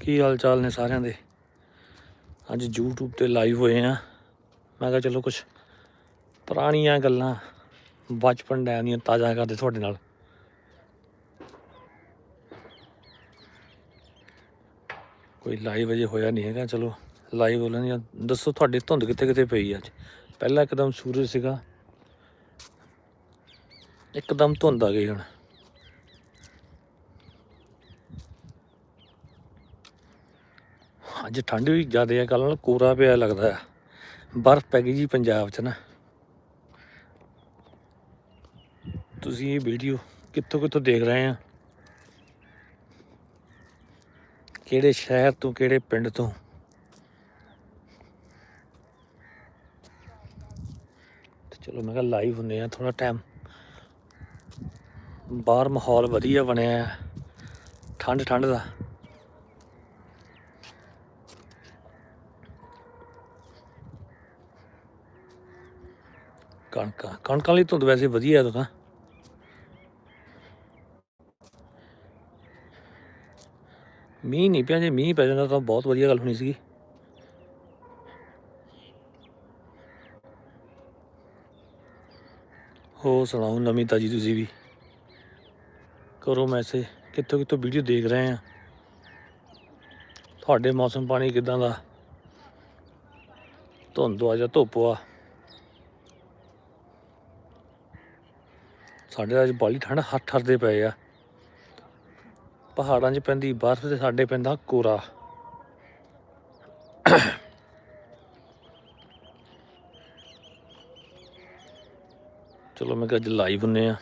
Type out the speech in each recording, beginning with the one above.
ਕੀ ਹਾਲ ਚਾਲ ਨੇ ਸਾਰਿਆਂ ਦੇ? ਅੱਜ YouTube ਤੇ ਲਾਈਵ ਹੋਏ ਆ। ਮੈਂ ਕਿਹਾ ਚਲੋ ਕੁਝ ਪੁਰਾਣੀਆਂ ਗੱਲਾਂ ਬਚਪਨ ਟਾਈਮ ਦੀਆਂ ਤਾਜ਼ਾ ਕਰਦੇ ਤੁਹਾਡੇ ਨਾਲ। ਕੋਈ ਲਾਈਵ ਅਜੇ ਹੋਇਆ ਨਹੀਂ ਹੈਗਾ, ਚਲੋ ਲਾਈਵ ਹੋ ਲੈਂਦੇ ਦੱਸੋ ਤੁਹਾਡੇ ਧੁੰਦ ਕਿੱਥੇ ਕਿੱਥੇ ਪਈ ਅੱਜ? ਪਹਿਲਾਂ ਇੱਕਦਮ ਸੂਰਜ ਸੀਗਾ। ਇੱਕਦਮ ਧੁੰਦ ਆ ਗਈ ਹੁਣ। ਅੱਜ ਠੰਡ ਵੀ ਜ਼ਿਆਦਾ ਹੈ ਕੱਲ ਨਾਲ ਕੋਰਾ ਪਿਆ ਲੱਗਦਾ ਹੈ ਬਰਫ਼ ਪੈ ਗਈ ਜੀ ਪੰਜਾਬ 'ਚ ਨਾ। ਤੁਸੀਂ ਇਹ ਵੀਡੀਓ ਕਿੱਥੋਂ ਕਿੱਥੋਂ ਦੇਖ ਰਹੇ ਆ? ਕਿਹੜੇ ਸ਼ਹਿਰ ਤੋਂ, ਕਿਹੜੇ ਪਿੰਡ ਤੋਂ? ਚਲੋ ਮੈਂ ਕਿਹਾ ਲਾਈਵ ਹੁੰਨੇ ਆ ਥੋੜਾ ਟਾਈਮ। ਬਾਹਰ ਮਾਹੌਲ ਵਧੀਆ ਬਣਿਆ ਹੈ ਠੰਡ ਠੰਡ ਦਾ। ਕਣਕਾਂ ਕਣਕਾਂ ਲਈ ਧੁੰਦ ਵੈਸੇ ਵਧੀਆ ਹੈ ਤਾਂ ਮੀਂਹ ਨਹੀਂ ਪਿਆ, ਜੇ ਮੀਂਹ ਪੈ ਜਾਂਦਾ ਤਾਂ ਬਹੁਤ ਵਧੀਆ ਗੱਲ ਹੋਣੀ ਸੀਗੀ। ਹੋ ਸੁਣਾਓ, ਨਵੀਂ ਤਾਜੀ ਤੁਸੀਂ ਵੀ? ਕਰੋ ਮੈਸੇਜ, ਕਿੱਥੋਂ ਕਿੱਥੋਂ ਵੀਡੀਓ ਦੇਖ ਰਹੇ ਆ? ਤੁਹਾਡੇ ਮੌਸਮ ਪਾਣੀ ਕਿਦਾਂ ਦਾ? ਧੁੰਦ ਆ ਜਾਂ ਧੁੱਪ ਆ? ਸਾਡੇ ਅੱਜ ਬਾਲੀ ਠੰਡ, ਹੱਥ ਹੱਥ ਪਏ ਆ। ਪਹਾੜਾਂ 'ਚ ਪੈਂਦੀ ਬਰਫ਼ ਤੇ ਸਾਡੇ ਪੈਂਦਾ ਕੋਰਾ। ਚਲੋ ਮੈਂ ਕਿਹਾ ਅੱਜ ਲਾਈਵ ਹੁੰਨੇ ਆ।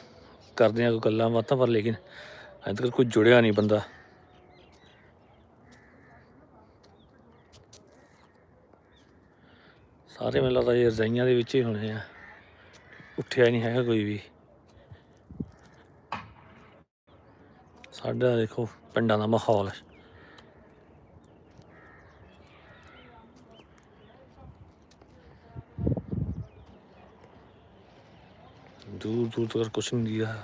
ਕਰਦੇ ਆ ਕੋਈ ਗੱਲਾਂ ਬਾਤਾਂ, ਪਰ ਲੇਕਿਨ ਅਜੇ ਤੱਕ ਕੋਈ ਜੁੜਿਆ ਨਹੀਂ ਬੰਦਾ। ਸਾਰੇ ਮੈਨੂੰ ਲੱਗਦਾ ਇਹ ਰਜ਼ਾਈਆਂ ਦੇ ਵਿੱਚ ਹੀ ਹੋਣੇ ਆ। ਉੱਠਿਆ ਨਹੀਂ ਹੈਗਾ ਕੋਈ ਵੀ। ਸਾਡਾ ਦੇਖੋ, ਪਿੰਡਾਂ ਦਾ ਮਾਹੌਲ ਦੂਰ ਦੂਰ ਤੱਕ ਕੁਛ ਨਹੀਂ ਦਿਆ।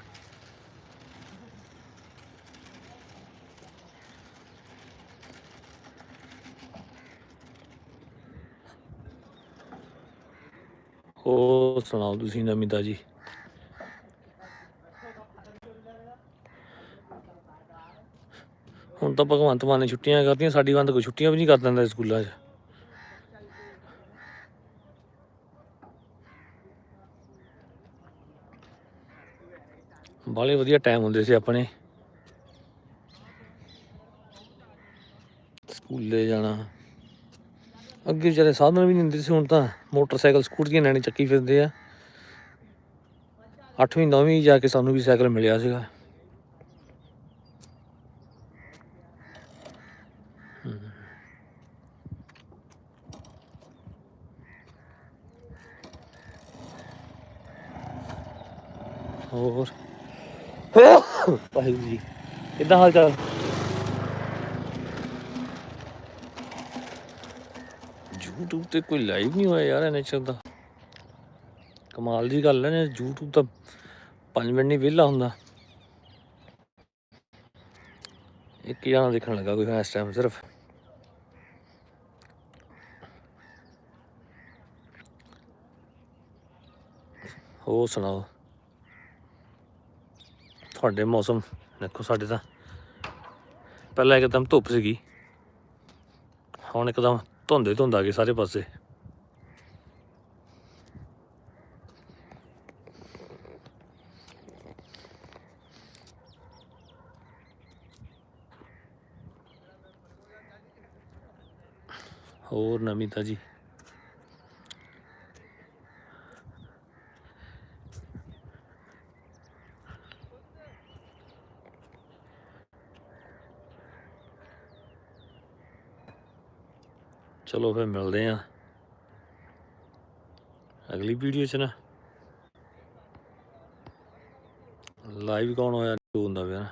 ਹੋਰ ਸੁਣਾਓ ਤੁਸੀਂ ਨਵੀਂ ਜੀ? ਹੁਣ ਤਾਂ ਭਗਵੰਤ ਮਾਨ ਨੇ ਛੁੱਟੀਆਂ ਕਰਤੀਆਂ, ਸਾਡੀ ਬੰਦ ਕੋਈ ਛੁੱਟੀਆਂ ਵੀ ਨਹੀਂ ਕਰ ਦਿੰਦਾ ਸਕੂਲਾਂ 'ਚ। ਬਾਲੇ ਵਧੀਆ ਟਾਈਮ ਹੁੰਦੇ ਸੀ ਆਪਣੇ। ਸਕੂਲੇ ਜਾਣਾ। ਅੱਗੇ ਵਿਚਾਰੇ ਸਾਧਨ ਵੀ ਨਹੀਂ ਹੁੰਦੇ ਸੀ ਹੁਣ ਤਾਂ। ਮੋਟਰਸਾਈਕਲ ਸਕੂਟਰੀਆਂ ਲੈਣੇ ਚੱਕੀ ਫਿਰਦੇ ਆ। 8ਵੀਂ 9ਵੀਂ ਜਾ ਕੇ ਸਾਨੂੰ ਵੀ ਸਾਈਕਲ ਮਿਲਿਆ ਸੀਗਾ। ਹੋਰ? ਵਾਹਿਗੁਰੂ ਜੀ। ਕਿੱਦਾਂ ਹਾਲ ਚਾਲ? YouTube ਤੇ ਕੋਈ ਲਾਈਵ ਨਹੀਂ ਹੋਇਆ ਯਾਰ ਨੇਚਰ ਦਾ। ਕਮਾਲ ਦੀ ਗੱਲ ਹੈ ਨੇ YouTube ਤਾਂ 5 ਮਿੰਟ ਨਹੀਂ ਵਿਹਲਾ ਹੁੰਦਾ। ਇੱਕ ਜਣਾ ਦੇਖਣ ਲੱਗਾ ਕੋਈ ਇਸ ਟਾਈਮ ਸਿਰਫ। ਹੋਰ ਸੁਣਾਓ। ਤੁਹਾਡੇ ਮੌਸਮ ਦੇਖੋ ਸਾਡੇ ਤਾਂ। ਪਹਿਲਾਂ ਇੱਕਦਮ ਧੁੱਪ ਸੀਗੀ। ਹੁਣ ਇੱਕਦਮ ਧੁੰਦੇ ਧੁੰਦ ਆ ਗਏ ਸਾਰੇ ਪਾਸੇ। ਹੋਰ ਨਵੀਂ ਤਾਜੀ। ਚਲੋ ਫਿਰ ਮਿਲਦੇ ਆ ਅਗਲੀ ਵੀਡੀਓ 'ਚ ਨਾ। ਲਾਈਵ ਕੌਣ ਹੋਇਆ? ਹੁੰਦਾ ਪਿਆ ਨਾ।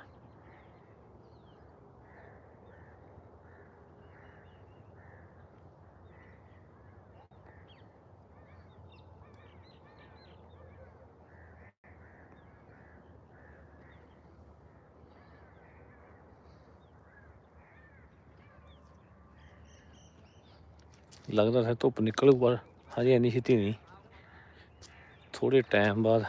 ਲੱਗਦਾ ਹੈ ਧੁੱਪ ਨਿਕਲੂ, ਪਰ ਹਜੇ ਇੰਨੀ ਛੇਤੀ ਨਹੀਂ। ਥੋੜੇ ਟਾਈਮ ਬਾਅਦ।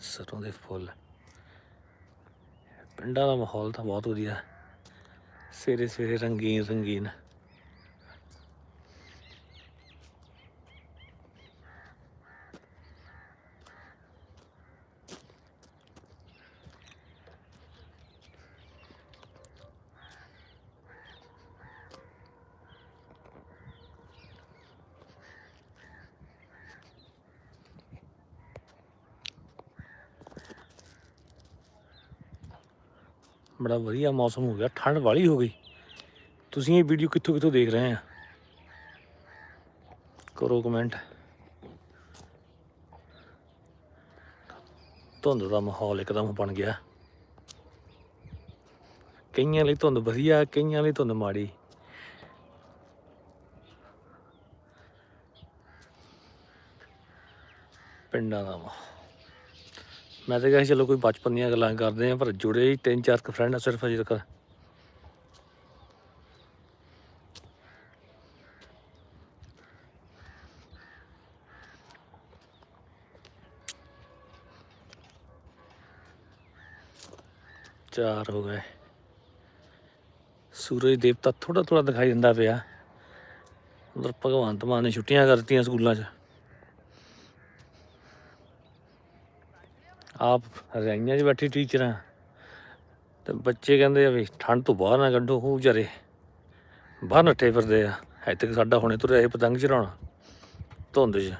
ਸਰੋਂ ਦੇ ਫੁੱਲ। ਪਿੰਡਾਂ ਦਾ ਮਾਹੌਲ ਤਾਂ ਬਹੁਤ ਵਧੀਆ। ਸਵੇਰੇ ਸਵੇਰੇ ਰੰਗੀਨ ਰੰਗੀਨ ਬੜਾ ਵਧੀਆ ਮੌਸਮ ਹੋ ਗਿਆ, ਠੰਡ ਵਾਲੀ ਹੋ ਗਈ। ਤੁਸੀਂ ਇਹ ਵੀਡੀਓ ਕਿੱਥੋਂ ਕਿੱਥੋਂ ਦੇਖ ਰਹੇ ਆ? ਕਰੋ ਕਮੈਂਟ ਧੁੰਦ ਦਾ ਮਾਹੌਲ ਇੱਕਦਮ ਬਣ ਗਿਆ। ਕਈਆਂ ਲਈ ਧੁੰਦ ਵਧੀਆ, ਕਈਆਂ ਲਈ ਧੁੰਦ ਮਾੜੀ। ਪਿੰਡਾਂ ਦਾ ਮਾਹੌਲ। ਮੈਂ ਤਾਂ ਕਿਹਾ ਸੀ, ਚਲੋ ਕੋਈ ਬਚਪਨ ਦੀਆਂ ਗੱਲਾਂ ਕਰਦੇ ਆ ਪਰ ਜੁੜੇ ਹੀ ਤਿੰਨ ਚਾਰ ਕੁ ਫਰੈਂਡ ਆ ਸਿਰਫ ਅਜੇ ਤੱਕ। ਚਾਰ ਹੋ ਗਏ। ਸੂਰਜ ਦੇਵਤਾ ਥੋੜਾ ਥੋੜਾ ਦਿਖਾਈ ਦਿੰਦਾ ਪਿਆ। ਉਧਰ ਭਗਵੰਤ ਮਾਨ ਨੇ ਛੁੱਟੀਆਂ ਕਰਤੀਆਂ ਸਕੂਲਾਂ 'ਚ। ਆਪ ਰਜਾਈਆਂ 'ਚ ਬੈਠੀ ਟੀਚਰਾਂ। ਤੇ ਬੱਚੇ ਕਹਿੰਦੇ ਆ ਵੀ ਠੰਡ ਤੋਂ ਬਾਹਰ ਨਾ ਕੱਢੋ, ਉਹ ਵਿਚਾਰੇ ਬਾਹਰ ਨੱਠੇ ਫਿਰਦੇ ਆ। ਹੈ ਤੱਕ ਸਾਡਾ ਹੁਣੇ ਤੁਰਿਆ ਇਹ ਪਤੰਗ ਚੜਾਉਣਾ, ਧੁੰਦ 'ਚ।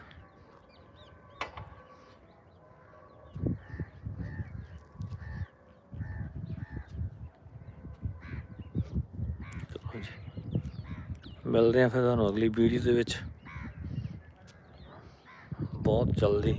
ਮਿਲਦੇ ਆ ਫਿਰ ਤੁਹਾਨੂੰ ਅਗਲੀ ਵੀਡੀਓ ਦੇ ਵਿੱਚ। ਬਹੁਤ ਜਲਦੀ।